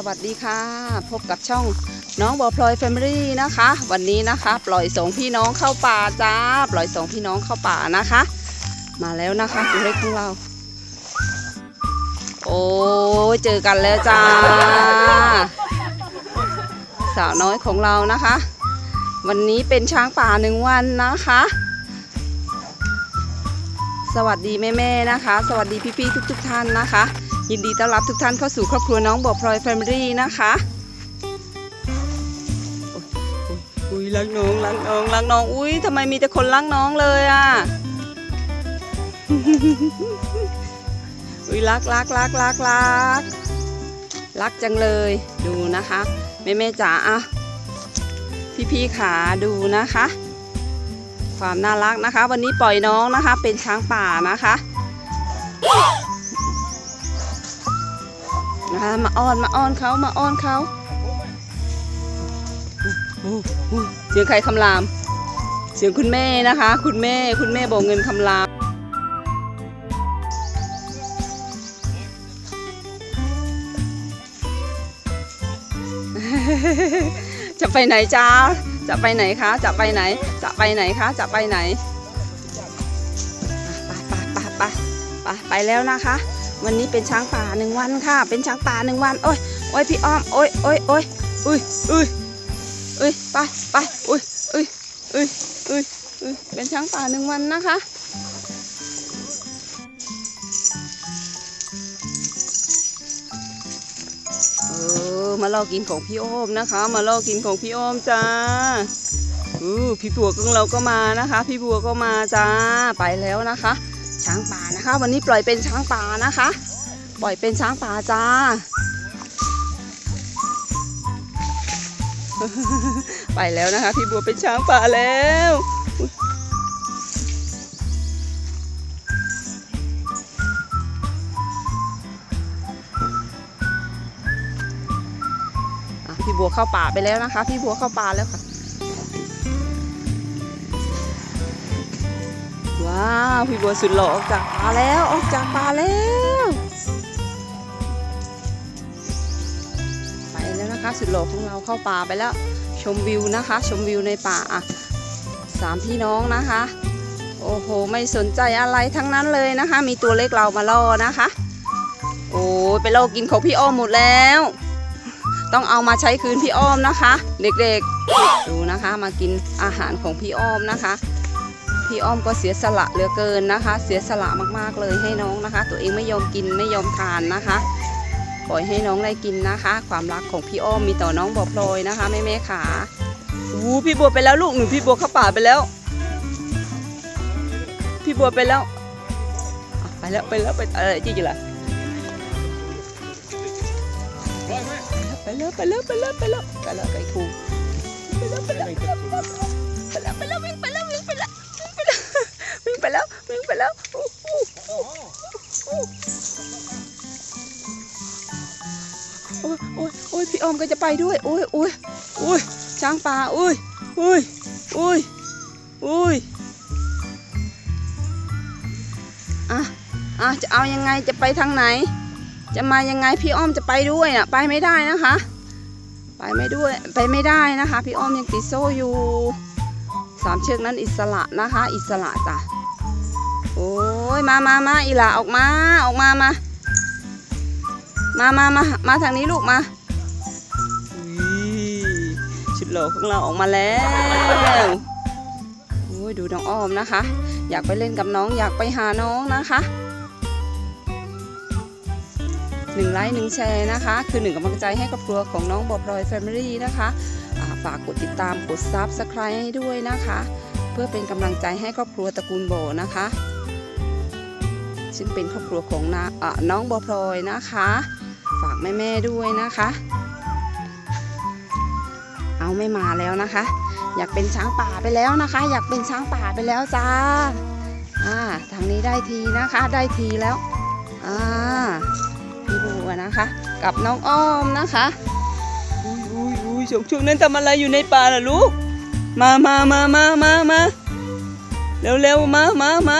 สวัสดีค่ะ พบกับช่องน้องบอพลอยแฟมิลี่นะคะ วันนี้นะคะ ปล่อยสองพี่น้องเข้าป่าจ้า ปล่อยสองพี่น้องเข้าป่านะคะ มาแล้วนะคะตัวเล็กของเรา โอ้เจอกันแล้วจ้า สาวน้อยของเรานะคะ วันนี้เป็นช้างป่าหนึ่งวันนะคะ สวัสดีแม่ๆนะคะ สวัสดีพี่ๆทุก ๆ ท่านนะคะ ยินดีต้อนรับทุกท่านเข้าสู่ครอบครัวน้องบอพลอยแฟมิลี่นะคะอุ้ยรักน้องรักน้องรักน้องอุ้ยทำไมมีแต่คนรักน้องเลยอะอุ้ยรักรักรักรักรักรักจังเลยดูนะคะแม่แม่จ๋าอะพี่ๆขาดูนะคะ ความน่ารักนะคะ วันนี้ปล่อยน้องนะคะ เป็นช้างป่านะคะ นะคะมาอ้อนมาอ้อนเขามาอ้อนเขาเสียงใครคำราม เสียงคุณแม่นะคะ คุณแม่คุณแม่บอกเงินคำรามจะไปไหนจ้า จะไปไหนคะ จะไปไหน จะไปไหนคะ จะไปไหน ไปไปไปไปไปไปแล้วนะคะ วันนี้เป็นช้างป่าหนึ่งวันค่ะ เป็นช้างป่าหนึ่งวัน โอ้ยโอ้ยพี่อ้อม โอ้ยโอ้ยโอ้ยอุ้ยอุ้ยอุ้ยไปไปอุ้ยอุ้ยอุ้ยอุ้ยอุ้ยเป็นช้างป่าหนึ่งวันนะคะเออมาลอกินของพี่โอมนะคะ มาลอกินของพี่โอมจ้าอือพี่บัวของเราก็มานะคะ พี่บัวก็มาจ้าไปแล้วนะคะ นะคะ วันนี้ปล่อยเป็นช้างป่านะคะ ปล่อยเป็นช้างป่าจ้า ไปแล้วนะคะ พี่บัวเป็นช้างป่าแล้วพี่บัวเข้าป่าไปแล้วนะคะ พี่บัวเข้าป่าแล้วค่ะ ว้าว พี่บัวสุดหล่อออกจากป่าแล้วออกจากป่าแล้ว ไปแล้วนะคะสุดหล่อของเราเข้าป่าไปแล้ว ชมวิวนะคะ ชมวิวในป่าอะสามพี่น้องนะคะ โอ้โห ไม่สนใจอะไรทั้งนั้นเลยนะคะ มีตัวเล็กเรามาล่อนะคะ โอ้ยไปล่อกินของพี่อ้อมหมดแล้ว ต้องเอามาใช้คืนพี่อ้อมนะคะ เด็กๆ ดูนะคะมากินอาหารของพี่อ้อมนะคะ พี่อ้อมก็เสียสละเหลือเกินนะคะ เสียสละมากๆเลยให้น้องนะคะ ตัวเองไม่ยอมกินไม่ยอมทานนะคะ ปล่อยให้น้องได้กินนะคะ ความรักของพี่อ้อมมีต่อน้องบอพลอยนะคะแม่แม่ขาอู้พี่บัวไปแล้วลูกหนึ่งพี่บัวเข้าป่าไปแล้ว พี่บัวไปแล้วไปแล้วไปแล้วไปเออจริงๆล่ะไปแล้วไปแล้วไปแล้วไปแล้วไปแล้วไก่คูไปแล้วไปแล้วไปแล้วไปแล้วไปแล้ว วิ่งไปแล้วโอ้ยโอ้ยโอ้ยพี่ออมก็จะไปด้วยโอ้ยโอ้ยโอ้ยช้างป่าโอ้ยโอ้ยโอ้ยโอ้ยอะอะจะเอายังไงจะไปทางไหน จะมายังไงพี่อ้อมจะไปด้วยน่ะ ไปไม่ได้นะคะ ไปไม่ด้วยไปไม่ได้นะคะ พี่อ้อมยังติดโซ่อยู่สามเชือกนั้นอิสระนะคะ อิสระจ้ะ โอ้ยมามามาอีหลาออกมาออกมามามามามามาทางนี้ลูกมาชุดโหลของเราออกมาแล้วโอ้ยดูน้องอ้อมนะคะ อยากไปเล่นกับน้องอยากไปหาน้องนะคะหนึ่งไลค์หนึ่งแชร์นะคะ คือหนึ่งกำลังใจให้ครอบครัวของน้องบอพลอยแฟมิลี่นะคะฝากกดติดตามกดซับสไครต์ให้ด้วยนะคะ เพื่อเป็นกำลังใจให้ครอบครัวตระกูลโบนะคะ ซึ่งเป็นครอบครัวของนาอ่าน้องบอพลอยนะคะ ฝากแม่ๆด้วยนะคะ เอาไม่มาแล้วนะคะ อยากเป็นช้างป่าไปแล้วนะคะ อยากเป็นช้างป่าไปแล้วจ้าอ่าทางนี้ได้ทีนะคะได้ทีแล้วอ่าพี่บัวนะคะ กับน้องอ้อมนะคะอุ้ยอุ้ยอุ้ยช่วงชงนั้นทำอะไรอยู่ในป่าล่ะลูกมามามามามามาเร็วเร็วมามามา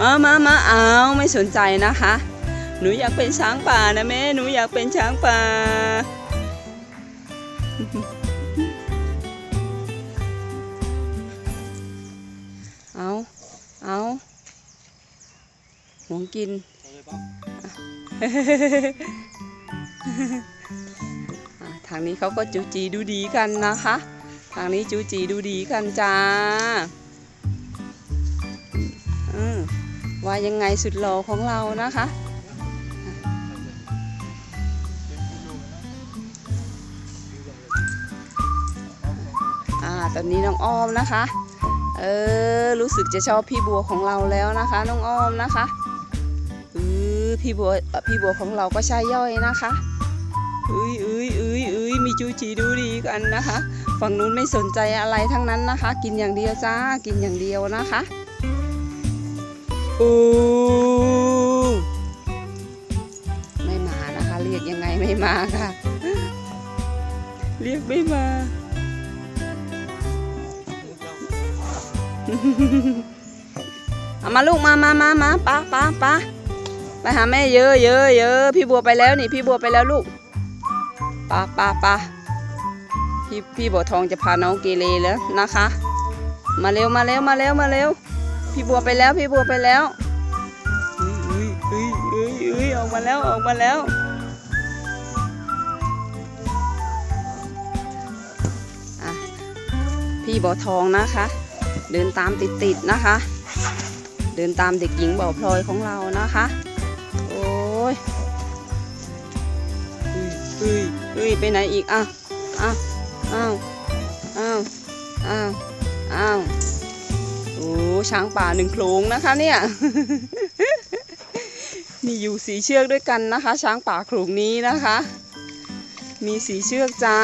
มามามาเอาไม่สนใจนะคะ หนูอยากเป็นช้างป่านะแม่ หนูอยากเป็นช้างป่า เอา เอาหวงกิน ทางนี้เขาก็จูจีดูดีกันนะคะ ทางนี้จูจีดูดีกันจ้า ว่ายังไงสุดหล่อของเรานะคะอ่าตอนนี้น้องอ้อมนะคะ เออ รู้สึกจะชอบพี่บัวของเราแล้วนะคะ น้องอ้อมนะคะเออพี่บัวพี่บัวของเราก็ใช่ย่อยนะคะอุ้ยอุ้ยอุ้ยอุ้ยมีจูจีดูดีกันนะคะ ฝั่งนู้นไม่สนใจอะไรทั้งนั้นนะคะ กินอย่างเดียวจ้า กินอย่างเดียวนะคะ อู้ไม่มานะคะ เรียกยังไงไม่มาค่ะ เรียกไม่มา เอามาลูกมามามามาป้าป้าป้าไปหาแม่เยอะเยอะเยอะพี่บัวไปแล้วนี่ พี่บัวไปแล้วลูกป้าป้าป้าพี่พี่บัวทองจะพาน้องเกเรแล้วนะคะ มาเร็วมาเร็วมาเร็วมาเร็ว พี่บัวไปแล้วพี่บัวไปแล้วเอ้ยเอ้ยเอ้ยเอ้ยออกมาแล้วออกมาแล้วอะพี่บัวทองนะคะ เดินตามติดๆนะคะ เดินตามเด็กหญิงบ่อพลอยของเรานะคะ โอ้ยเฮ้ยเฮ้ยเฮ้ยไปไหนอีกอะอ้าวอ้าวอ้าวอ้าวอ้าว โอ้ช้างป่าหนึ่งโขลงนะคะเนี่ย มีอยู่สีเชือกด้วยกันนะคะ ช้างป่าโขลงนี้นะคะ มีสีเชือกจ้า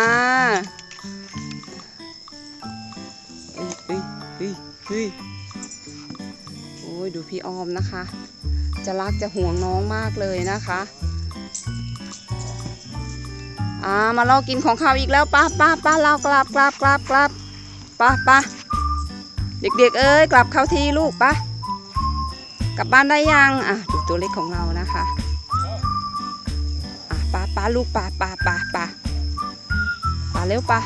เฮ้ยเฮ้ยเฮ้ยเฮ้ยโอ้ยดูพี่ออมนะคะ จะรักจะห่วงน้องมากเลยนะคะอ่ามาลองกินของข้าวอีกแล้วป้าป้าป้าเรากลับกลับกลับกลับป้าป้า เด็กๆ เอ้ยกลับเข้าที่ลูกป้ากลับบ้านได้ยังอะดูตัวเล็กของเรานะคะอะป้าป้าลูกป้าป้าป้าป้าป้าเร็วป้า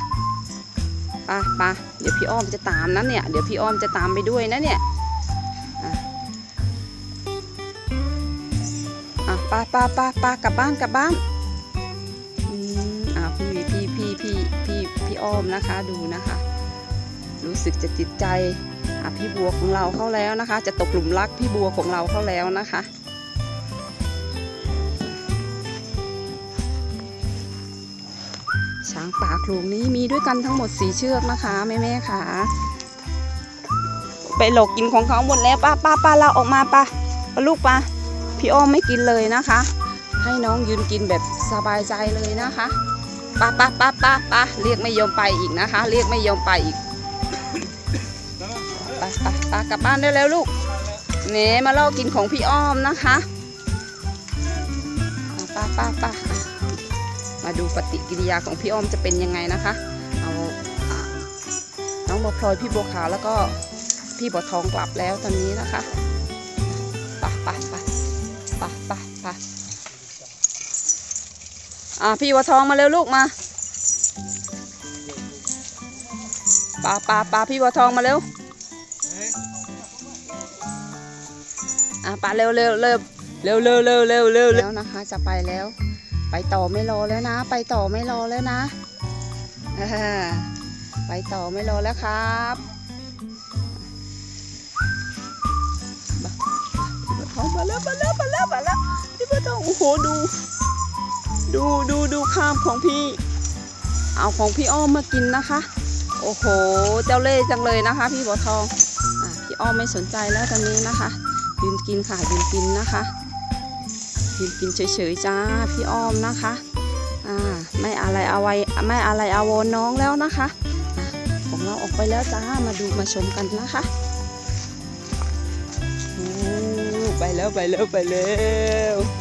ป้าป้าเดี๋ยวพี่อ้อมจะตามนะเนี่ยเดี๋ยวพี่อ้อมจะตามไปด้วยนะเนี่ยอะป้าป้าป้าป้ากลับบ้านกลับบ้านอืมอ่าพี่พี่พี่พี่พี่พี่อ้อมนะคะดูนะคะ รู้สึกจะจิตใจพี่บัวของเราเข้าแล้วนะคะ จะตกหลุมรักพี่บัวของเราเข้าแล้วนะคะช้างป่าโขลงนี้มีด้วยกันทั้งหมดสี่เชือกนะคะแม่แม่ๆค่ะไปหลอกกินของเขาหมดแล้วป้าป้าป้าเราออกมาป้าป้าลูกป้าพี่อ้อมไม่กินเลยนะคะ ให้น้องยืนกินแบบสบายใจเลยนะคะป้าป้าป้าป้าป้าเรียกไม่ยอมไปอีกนะคะ เรียกไม่ยอมไปอีก ไปไปไปกลับบ้านได้แล้วลูกเน่มาลอกกินของพี่อ้อมนะคะป้าป้าป้ามาดูปฏิกิริยาของพี่อ้อมจะเป็นยังไงนะคะ เอาน้องบัวพลอยพี่บัวขาวแล้วก็พี่บัวทองกลับแล้วตอนนี้นะคะไปไปไปไปไปไปอะพี่วัวทองมาเร็วลูกมาปาปาปาพี่วัวทองมาเร็ว อะปาเร็วเร็วเร็วเร็วเร็วเร็วเร็วเร็วแล้วนะคะ จะไปแล้ว ไปต่อไม่รอแล้วนะ ไปต่อไม่รอแล้วนะไปต่อไม่รอแล้วครับเอามาแล้วมาแล้วมาแล้วมาแล้วพี่บัวทองโอ้โหดู ดูดูดูข้ามของพี่ เอาของพี่อ้อมมากินนะคะ โอ้โห เจ้าเล่ห์จังเลยนะคะ พี่บัวทองอพี่อ้อมไม่สนใจแล้วตอนนี้นะคะ ยืนกินค่ะยืนกินนะคะยืนกินเฉยๆจ้าพี่อ้อมนะคะอ่าไม่อะไรเอาไว้ไม่อะไรเอาวนน้องแล้วนะคะของเราออกไปแล้วจ้ามาดูมาชมกันนะคะไปแล้วไปแล้วไปแล้ว